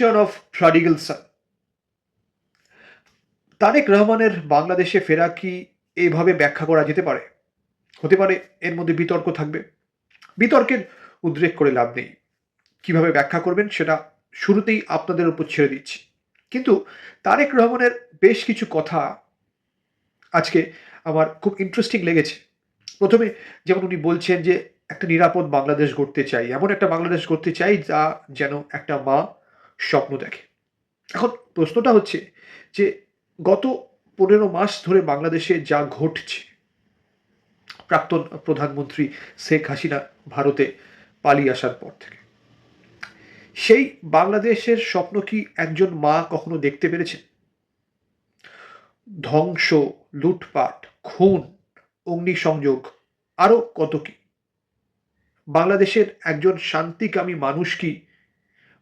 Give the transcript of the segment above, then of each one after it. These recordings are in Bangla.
Return of prodigal son Tarek রহমানের বাংলাদেশে ফেরা কি এইভাবে ব্যাখ্যা করা যেতে পারে? হতে পারে এর মধ্যে বিতর্ক থাকবে। বিতর্কের উদ্রেক করে লাভ নেই। কীভাবে ব্যাখ্যা করবেন সেটা শুরুতেই আপনাদের উপর ছেড়ে দিচ্ছি। কিন্তু তারেক রহমানের বেশ কিছু কথা আজকে আমার খুব ইন্টারেস্টিং লেগেছে। প্রথমে যেমন উনি বলছেন যে, একটা নিরাপদ বাংলাদেশ গড়তে চাই। এমন একটা বাংলাদেশ গড়তে চাই যা যেন একটা মা স্বপ্ন দেখে। এখন প্রশ্নটা হচ্ছে যে গত পনেরো মাস ধরে বাংলাদেশে যা ঘটছে, প্রাক্তন প্রধানমন্ত্রী শেখ হাসিনা ভারতে পালিয়ে আসার পর থেকে, সেই বাংলাদেশের স্বপ্ন কি একজন মা কখনো দেখতে পেরেছেন? ধ্বংস, লুটপাট, খুন, অগ্নিসংযোগ আরও কত কি? বাংলাদেশের একজন শান্তিকামী মানুষ কি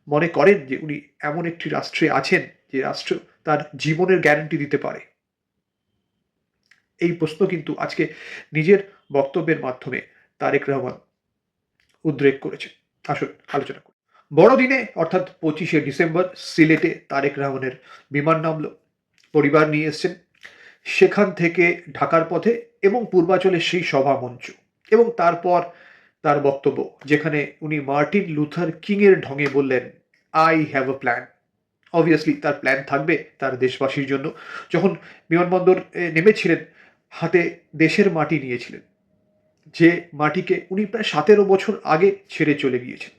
মনে করেন যে উনি এমন একটি রাষ্ট্রে আছেন যে রাষ্ট্র তার জীবনের গ্যারান্টি দিতে পারে। এই প্রশ্ন কিন্তু আজকে নিজের বক্তব্যের মাধ্যমে তারেক রহমান উদ্রেক করেছে আসুন আলোচনা করি। বড়দিনে, অর্থাৎ পঁচিশে ডিসেম্বর, সিলেটে তারেক রহমানের বিমান নামল। পরিবার নিয়ে এসছেন। সেখান থেকে ঢাকার পথে এবং পূর্বাচলের সেই সভা মঞ্চ এবং তারপর তার বক্তব্য, যেখানে উনি মার্টিন লুথার কিংয়ের ঢঙে বললেন I have a plan obviously তার প্ল্যান থাকবে তার দেশবাসীর জন্য। যখন বিমানবন্দর নেমেছিলেন, হাতে দেশের মাটি নিয়েছিলেন, যে মাটিকে উনি প্রায় সতেরো বছর আগে ছেড়ে চলে গিয়েছেন।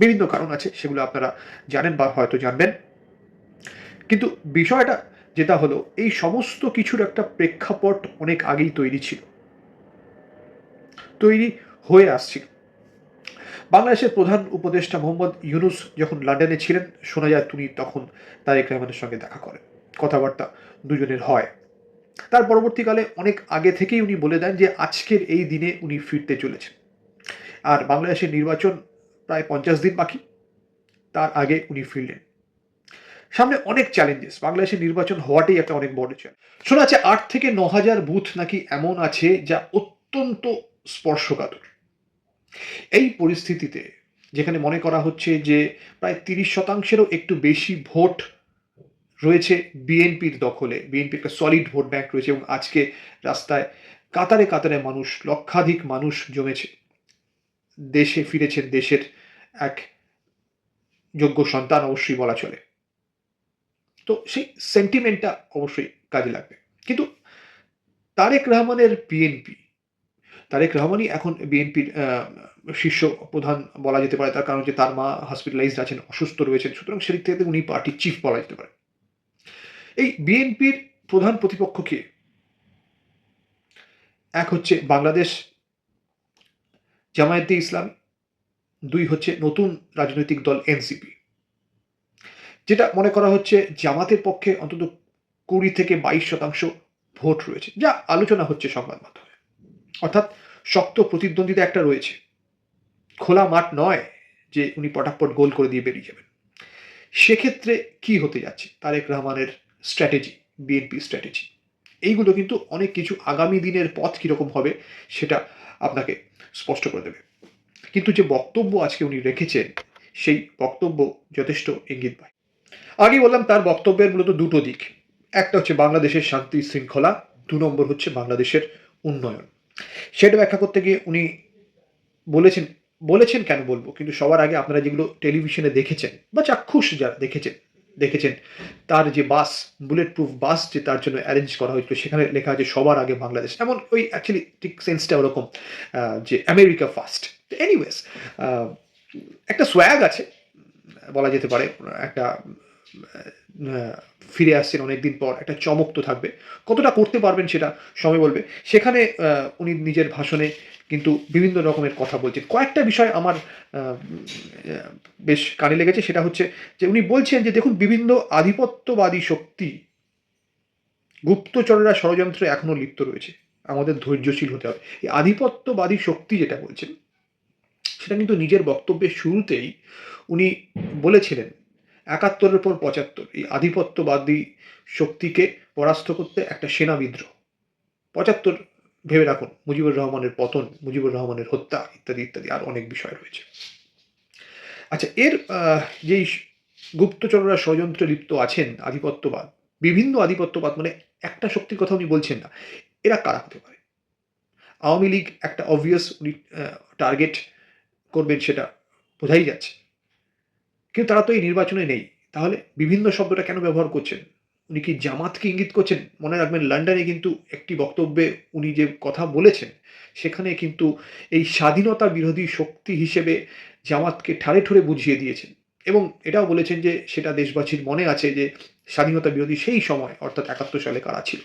বিভিন্ন কারণ আছে, সেগুলো আপনারা জানেন বা হয়তো জানবেন। কিন্তু বিষয়টা যেটা হলো, এই সমস্ত কিছুর একটা প্রেক্ষাপট অনেক আগেই তৈরি ছিল। তৈরি হয়ে আসছিল বাংলাদেশের প্রধান উপদেষ্টা মোহাম্মদ ইউনুস যখন লন্ডনে ছিলেন, শোনা যায় তিনি তখন তারেক রহমানের সঙ্গে দেখা করেন। কথাবার্তা দুজনের হয়। তার পরবর্তীকালে অনেক আগে থেকেই উনি বলে দেন যে, আজকের এই দিনে উনি ফিরতে চলেছেন। আর বাংলাদেশের নির্বাচন প্রায় পঞ্চাশ দিন বাকি। তার আগে উনি ফিরলেন। সামনে অনেক চ্যালেঞ্জেস বাংলাদেশের নির্বাচন হওয়াটাই একটা অনেক বড় চ্যালেঞ্জ শোনা যাচ্ছে আট থেকে ন হাজার বুথ নাকি এমন আছে যা অত্যন্ত স্পর্শকাতর। এই পরিস্থিতিতে যেখানে মনে করা হচ্ছে যে প্রায় তিরিশ শতাংশেরও একটু বেশি ভোট রয়েছে বিএনপির দখলে, বিএনপির একটা সলিড ভোট ব্যাংক রয়েছে এবং আজকে রাস্তায় কাতারে কাতারে মানুষ, লক্ষাধিক মানুষ জমেছে। দেশে ফিরেছেন দেশের এক যোগ্য সন্তান অবশ্যই বলা চলে। তো সেই সেন্টিমেন্টটা অবশ্যই কাজে লাগবে। কিন্তু তারেক রহমানের বিএনপি তারেক রহমানই এখন বিএনপির শীর্ষ প্রধান বলা যেতে পারে। তার কারণ যে তার মা হসপিটালাইজড আছেন, অসুস্থ রয়েছেন। সুতরাং সেদিক থেকে উনি পার্টির চিফ বলা যেতে পারে। এই বিএনপির প্রধান প্রতিপক্ষ কে? এক হচ্ছে বাংলাদেশ, জামায়াতে ইসলাম, দুই হচ্ছে নতুন রাজনৈতিক দল এনসিপি। যেটা মনে করা হচ্ছে জামাতের পক্ষে অন্তত কুড়ি থেকে বাইশ শতাংশ ভোট রয়েছে, যা আলোচনা হচ্ছে সংবাদ মাধ্যমে অর্থাৎ শক্ত প্রতিদ্বন্দ্বিতা একটা রয়েছে। খোলা মাঠ নয় যে উনি পটাপট গোল করে দিয়ে বেরিয়ে যাবেন। সেক্ষেত্রে কি হতে যাচ্ছে? তারেক রহমানের স্ট্র্যাটেজি, বিএনপি স্ট্র্যাটেজি। এইগুলো কিন্তু অনেক কিছু আগামী দিনের পথ কীরকম হবে সেটা আপনাকে স্পষ্ট করে দেবে। কিন্তু যে বক্তব্য আজকে উনি রেখেছেন, সেই বক্তব্য যথেষ্ট ইঙ্গিত পায়। আগে বললাম তার বক্তব্যের মূলত দুটো দিক। একটা হচ্ছে বাংলাদেশের শান্তি শৃঙ্খলা, দু নম্বর হচ্ছে বাংলাদেশের উন্নয়ন। সেটা ব্যাখ্যা করতে গিয়ে উনি বলেছেন বলেছেন কেন বলব? কিন্তু সবার আগে আপনারা যেগুলো টেলিভিশনে দেখেছেন, বা চাক্ষুষ যারা দেখেছেন দেখেছেন, তার যে বাস বুলেট প্রুফ বাস যে তার জন্য অ্যারেঞ্জ করা হয়েছিল, সেখানে লেখা আছে সবার আগে বাংলাদেশ। এমন ওই অ্যাকচুয়ালি ঠিক সেন্সটা ওরকম যে আমেরিকা ফার্স্ট এনিওয়েজ একটা সোয়াগ আছে, বলা যেতে পারে, একটা ফিরে আসছেন অনেকদিন পর। একটা চমক তো থাকবে। কতটা করতে পারবেন সেটা সময় বলবে। সেখানে উনি নিজের ভাষণে কিন্তু বিভিন্ন রকমের কথা বলছেন। কয়েকটা বিষয় আমার বেশ কানে লেগেছে। সেটা হচ্ছে যে উনি বলছেন যে দেখুন, বিভিন্ন আধিপত্যবাদী শক্তি গুপ্তচরেরা ষড়যন্ত্রে এখনও লিপ্ত রয়েছে। আমাদের ধৈর্যশীল হতে হবে। এই আধিপত্যবাদী শক্তি যেটা বলছেন, সেটা কিন্তু নিজের বক্তব্যের শুরুতেই উনি বলেছিলেন একাত্তরের পর পঁচাত্তর। এই আধিপত্যবাদী শক্তিকে পরাস্ত করতে একটা সেনা বিদ্রোহ। পঁচাত্তর ভেবে রাখুন, মুজিবুর রহমানের পতন, মুজিবুর রহমানের হত্যা ইত্যাদি ইত্যাদি আর অনেক বিষয় রয়েছে। আচ্ছা এর যেই গুপ্তচররা ষড়যন্ত্রে লিপ্ত আছেন, আধিপত্যবাদ, বিভিন্ন আধিপত্যবাদ মানে একটা শক্তির কথা উনি বলছেন না, এরা কারা হতে পারে? আওয়ামী লীগ একটা অবভিয়াস টার্গেট করবেন সেটা বোঝাই যাচ্ছে। কিন্তু তারা তো এই নির্বাচনে নেই। তাহলে বিভিন্ন শব্দটা কেন ব্যবহার করছেন? উনি কি জামাতকে ইঙ্গিত করছেন? মনে রাখবেন লন্ডনে কিন্তু একটি বক্তব্যে উনি যে কথা বলেছেন, সেখানে কিন্তু এই স্বাধীনতা বিরোধী শক্তি হিসেবে জামাতকে ঠাড়ে ঠুড়ে বুঝিয়ে দিয়েছেন। এবং এটাও বলেছেন যে সেটা দেশবাসীর মনে আছে যে স্বাধীনতা বিরোধী সেই সময়, অর্থাৎ একাত্তর সালে কারা ছিল।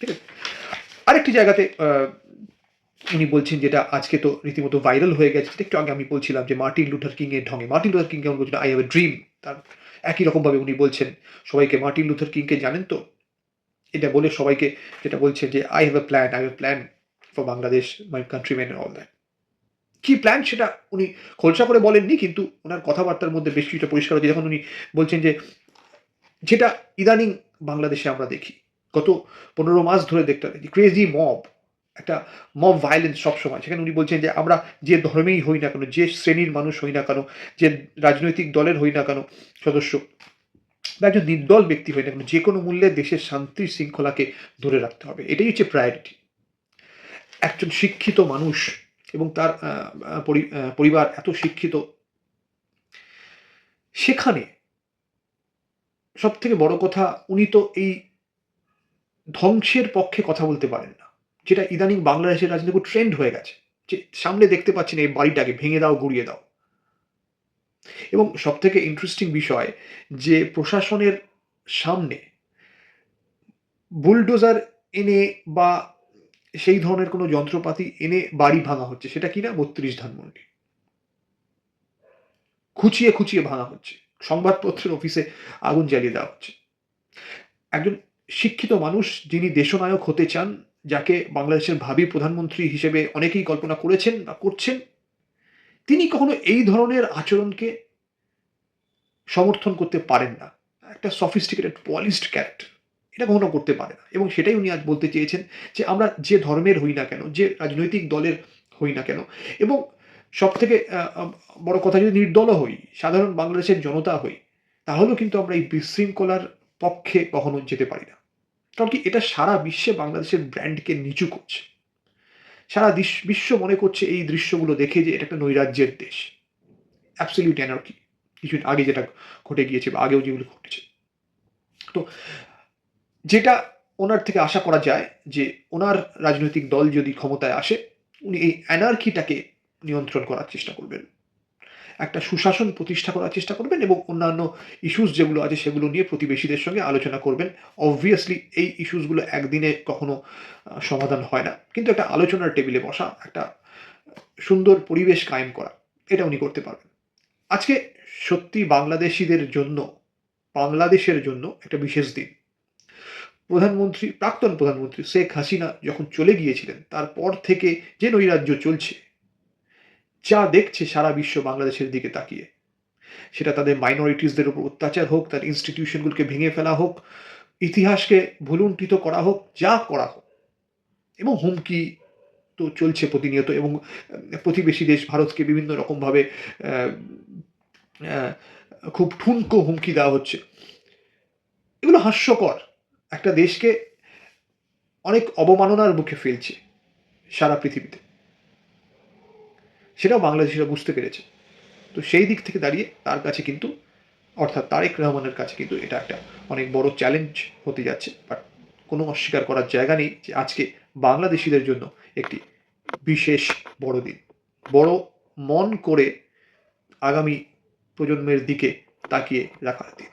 ঠিক আছে? আরেকটি জায়গাতে উনি বলছেন যেটা আজকে তো রীতিমতো ভাইরাল হয়ে গেছে যেটা একটু আগে আমি বলছিলাম যে মার্টিন লুথার কিং এর ঢঙে। মার্টিন লুথার কিং কেমন বলছেন আই হ্যাভ এ ড্রিম তার একই রকমভাবে উনি বলছেন। সবাইকে মার্টিন লুথার কিংকে জানেন তো? এটা বলে সবাইকে যেটা বলছেন যে I have a plan I have a plan for Bangladesh my country man all that কি প্ল্যান সেটা উনি খোলসা করে বলেননি, কিন্তু ওনার কথাবার্তার মধ্যে বেশ কিছুটা পরিষ্কার হচ্ছে যখন উনি বলছেন যে, যেটা ইদানিং বাংলাদেশে আমরা দেখি, গত পনেরো মাস ধরে দেখতে দেখি ক্রেজি মব একটা মব ভায়োলেন্স সবসময়। সেখানে উনি বলছেন যে, আমরা যে ধর্মেই হই না কেন, যে শ্রেণির মানুষ হই না কেন, যে রাজনৈতিক দলের হই না কেন, সদস্য, বা একজন নির্দল ব্যক্তি হই না কেন, যে কোনো মূল্যে দেশের শান্তি শৃঙ্খলাকে ধরে রাখতে হবে। এটাই হচ্ছে প্রায়োরিটি একজন শিক্ষিত মানুষ এবং তার পরিবার এত শিক্ষিত, সেখানে সব থেকে বড় কথা, উনি তো এই ধ্বংসের পক্ষে কথা বলতে পারেন না। যেটা ইদানিং বাংলাদেশের রাজনীতি খুব ট্রেন্ড হয়ে গেছে। যে সামনে দেখতে পাচ্ছেন এই বাড়িটাকে, ভেঙে দাও, গুড়িয়ে দাও। এবং সব থেকে ইন্টারেস্টিং বিষয় যে প্রশাসনের সামনে বুলডোজার এনে বা সেই ধরনের কোনো যন্ত্রপাতি এনে বাড়ি ভাঙা হচ্ছে, সেটা কিনা? বত্রিশ ধানমন্ডি। খুঁচিয়ে খুঁচিয়ে ভাঙা হচ্ছে। সংবাদপত্রের অফিসে আগুন জ্বালিয়ে দেওয়া হচ্ছে। একজন শিক্ষিত মানুষ যিনি দেশনায়ক হতে চান যাকে বাংলাদেশের ভাবি প্রধানমন্ত্রী হিসেবে অনেকেই কল্পনা করেছেন বা করছেন, তিনি কখনো এই ধরনের আচরণকে সমর্থন করতে পারেন না। একটা সফিস্টিকেটেড পলিশড ক্যারেক্টার এটা কখনো করতে পারে না। এবং সেটাই উনি আজ বলতে চেয়েছেন যে আমরা যে ধর্মের হই না কেন, যে রাজনৈতিক দলের হই না কেন, এবং সব থেকে বড় কথা যদি নির্দলও হই, সাধারণ বাংলাদেশের জনতা হই, তাহলেও কিন্তু আমরা এই বিশৃঙ্খলার পক্ষে কখনো যেতে পারি না। কারণ কি এটা সারা বিশ্বে বাংলাদেশের ব্র্যান্ডকে নিচু করছে। সারা বিশ্ব মনে করছে এই দৃশ্যগুলো দেখে যে এটা একটা নৈরাজ্যের দেশ। অ্যাবসলিউট অ্যানার্কি কিছুদিন আগে যেটা ঘটে গিয়েছে বা আগেও যেগুলো ঘটেছে। তো যেটা ওনার থেকে আশা করা যায় যে ওনার রাজনৈতিক দল যদি ক্ষমতায় আসে, উনি এই অ্যানার্কিটাকে নিয়ন্ত্রণ করার চেষ্টা করবেন। একটা সুশাসন প্রতিষ্ঠা করার চেষ্টা করবেন এবং অন্যান্য ইস্যুস যেগুলো আছে সেগুলো নিয়ে প্রতিবেশীদের সঙ্গে আলোচনা করবেন। অবভিয়াসলি এই ইস্যুসগুলো একদিনে কখনো সমাধান হয় না। কিন্তু একটা আলোচনার টেবিলে বসা, একটা সুন্দর পরিবেশ কায়েম করা, এটা উনি করতে পারবেন। আজকে সত্যি বাংলাদেশিদের জন্য, বাংলাদেশের জন্য একটা বিশেষ দিন। প্রধানমন্ত্রী, প্রাক্তন প্রধানমন্ত্রী শেখ হাসিনা যখন চলে গিয়েছিলেন, তারপর থেকে যে নৈরাজ্য চলছে যা দেখছে সারা বিশ্ব বাংলাদেশের দিকে তাকিয়ে। সেটা তাদের মাইনরিটিসদের উপর অত্যাচার হোক, তার ইনস্টিটিউশনগুলোকে ভেঙে ফেলা হোক, ইতিহাসকে ভুলুণ্ঠিত করা হোক, যা করা হোক। এবং হুমকি তো চলছে প্রতিনিয়ত এবং প্রতিবেশী দেশ ভারতকে বিভিন্ন রকমভাবে খুব ঠুনকো হুমকি দেওয়া হচ্ছে। এগুলো হাস্যকর। একটা দেশকে অনেক অবমাননার মুখে ফেলছে সারা পৃথিবীতে। সেটাও বাংলাদেশিরা বুঝতে পেরেছে। তো সেই দিক থেকে দাঁড়িয়ে তার কাছে কিন্তু, অর্থাৎ তারেক রহমানের কাছে কিন্তু এটা একটা অনেক বড় চ্যালেঞ্জ হতে যাচ্ছে। বাট কোনো অস্বীকার করার জায়গা নেই যে আজকে বাংলাদেশিদের জন্য একটি বিশেষ বড় দিন। বড় মন করে আগামী প্রজন্মের দিকে তাকিয়ে রাখার দিন।